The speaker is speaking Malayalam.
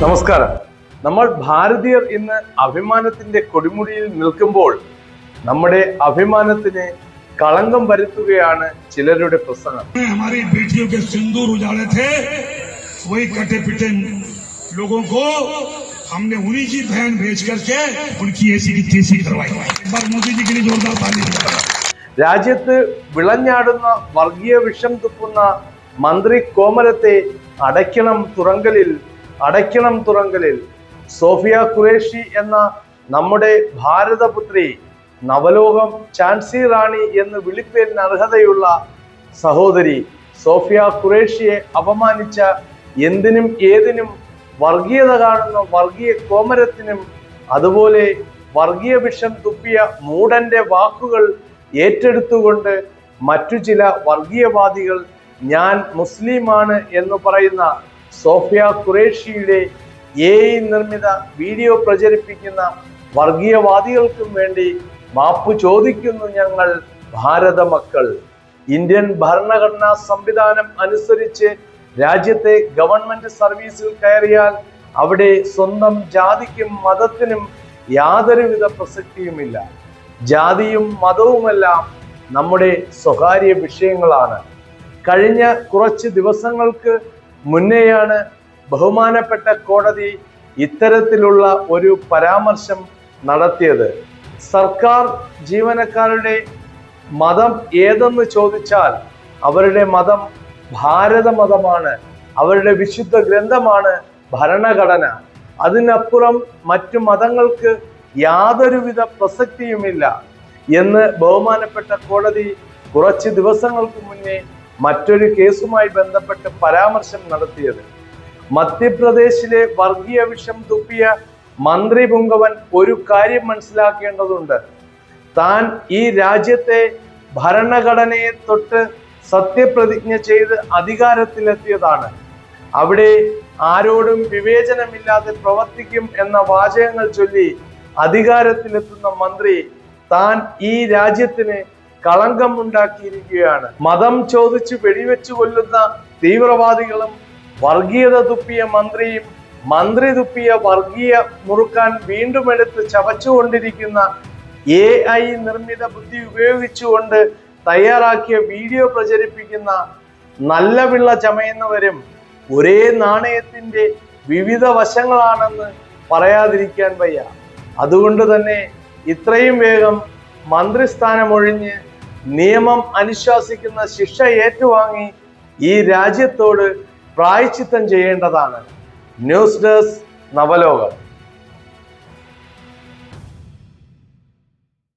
നമസ്കാരം നമ്മൾ ഭാരതീയർ ഇന്ന് അഭിമാനത്തിന്റെ കൊടിമുടിയിൽ നിൽക്കുമ്പോൾ നമ്മുടെ അഭിമാനത്തിന് കളങ്കം വരുത്തുകയാണ് ചിലരുടെ പ്രസംഗം हमारी बेटियों के सिंदूर उजाड़े थे वही कटे पिटे लोगों को हमने उन्हीं की बहन भेज करके उनकी ऐसी की तैसी करवाई एक बार मोदी जी के लिए जोरदार ताली രാജ്യത്ത് വിളഞ്ഞാടുന്ന വർഗീയ വിഷം തുപ്പുന്ന മന്ത്രി കോമരത്തെ അടയ്ക്കണം തുറങ്കലിൽ അടയ്ക്കണം തുറങ്കലിൽ. സോഫിയ ഖുറേഷി എന്ന നമ്മുടെ ഭാരതപുത്രി നവലോകം ചാൻസി റാണി എന്ന് വിളിപ്പേരിന് അർഹതയുള്ള സഹോദരി സോഫിയ ഖുറേഷിയെ അപമാനിച്ച എന്തിനും ഏതിനും വർഗീയത കാണുന്ന വർഗീയ കോമരത്തിനും അതുപോലെ വർഗീയ വിഷം തുപ്പിയ മൂടന്റെ വാക്കുകൾ ഏറ്റെടുത്തുകൊണ്ട് മറ്റു ചില വർഗീയവാദികൾ ഞാൻ മുസ്ലിമാണ് എന്ന് പറയുന്ന സോഫിയ ഖുറേഷിയുടെ എ നിർമ്മിത വീഡിയോ പ്രചരിപ്പിക്കുന്ന വർഗീയവാദികൾക്കും വേണ്ടി മാപ്പ് ചോദിക്കുന്നു ഞങ്ങൾ ഭാരത മക്കൾ. ഇന്ത്യൻ ഭരണഘടനാ സംവിധാനം അനുസരിച്ച് രാജ്യത്തെ ഗവൺമെന്റ് സർവീസിൽ കയറിയാൽ അവിടെ സ്വന്തം ജാതിക്കും മതത്തിനും യാതൊരുവിധ പ്രസക്തിയുമില്ല. ജാതിയും മതവുമെല്ലാം നമ്മുടെ സ്വകാര്യ വിഷയങ്ങളാണ്. കഴിഞ്ഞ കുറച്ച് ദിവസങ്ങൾക്ക് മുന്നെയാണ് ബഹുമാനപ്പെട്ട കോടതി ഇത്തരത്തിലുള്ള ഒരു പരാമർശം നടത്തിയത്. സർക്കാർ ജീവനക്കാരുടെ മതം ഏതെന്ന് ചോദിച്ചാൽ അവരുടെ മതം ഭാരത മതമാണ്. അവരുടെ വിശുദ്ധ ഗ്രന്ഥമാണ് ഭരണഘടന. അതിനപ്പുറം മറ്റു മതങ്ങൾക്ക് യാതൊരുവിധ പ്രസക്തിയുമില്ല എന്ന് ബഹുമാനപ്പെട്ട കോടതി കുറച്ച് ദിവസങ്ങൾക്ക് മുന്നേ മറ്റൊരു കേസുമായി ബന്ധപ്പെട്ട് പരാമർശം നടത്തിയത്. മധ്യപ്രദേശിലെ വർഗീയ വിഷം തുപ്പിയ മന്ത്രി പുങ്കവൻ ഒരു കാര്യം മനസ്സിലാക്കേണ്ടതുണ്ട്. താൻ ഈ രാജ്യത്തെ ഭരണഘടനയെ തൊട്ട് സത്യപ്രതിജ്ഞ ചെയ്ത് അധികാരത്തിലെത്തിയതാണ്. അവിടെ ആരോടും വിവേചനമില്ലാതെ പ്രവർത്തിക്കും എന്ന വാചകങ്ങൾ ചൊല്ലി അധികാരത്തിലെത്തുന്ന മന്ത്രി താൻ ഈ രാജ്യത്തിന് കളങ്കം ഉണ്ടാക്കിയിരിക്കുകയാണ്. മതം ചോദിച്ച് വെടിവെച്ചു കൊല്ലുന്ന തീവ്രവാദികളും വർഗീയത തുപ്പിയ മന്ത്രിയും മന്ത്രി തുപ്പിയ വർഗീയ മുറുക്കാൻ വീണ്ടും എടുത്ത് ചവച്ചുകൊണ്ടിരിക്കുന്ന എ ഐ നിർമ്മിത ബുദ്ധി ഉപയോഗിച്ചുകൊണ്ട് തയ്യാറാക്കിയ വീഡിയോ പ്രചരിപ്പിക്കുന്ന നല്ല വിള്ള ചമയുന്നവരും ഒരേ നാണയത്തിന്റെ വിവിധ വശങ്ങളാണെന്ന് പറയാതിരിക്കാൻ വയ്യ. അതുകൊണ്ട് തന്നെ ഇത്രയും വേഗം മന്ത്രിസ്ഥാനമൊഴിഞ്ഞ് നിയമം അനുശാസിക്കുന്ന ശിക്ഷ ഏറ്റുവാങ്ങി ഈ രാജ്യത്തോട് പ്രായച്ചിത്തം ചെയ്യേണ്ടതാണ്. News desk Navalokam.